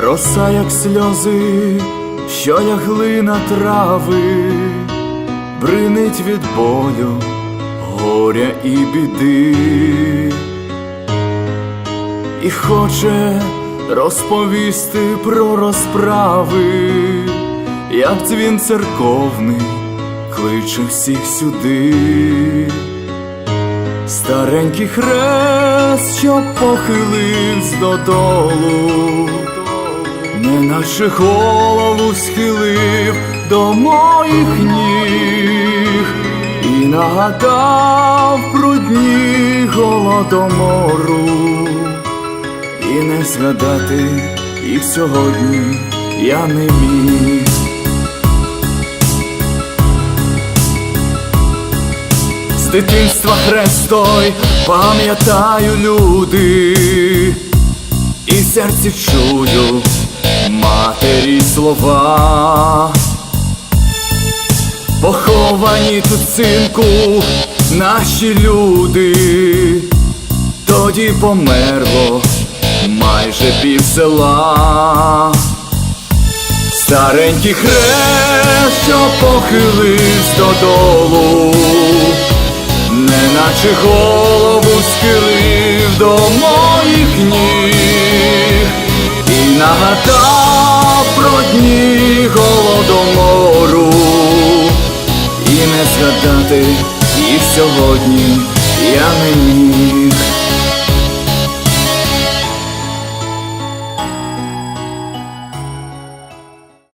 роса, як сльози, що лягли на трави, бринить від болю, горя і біди, і хоче розповісти про розправи, як дзвін церковний кличе всіх сюди. Старенький хрест, що похилився додолу, неначе голову схилив до моїх ніг і нагадав про дні голодомору, і не згадати їх сьогодні я не міг. З дитинства хрестой пам'ятаю люди, і серці чую матері слова, поховані тут синку наші люди, тоді померло майже пів села. Старенький хрест, що похилився додолу, неначе голову схилив до моїх ніг. І згадати їх сьогодні я не міг.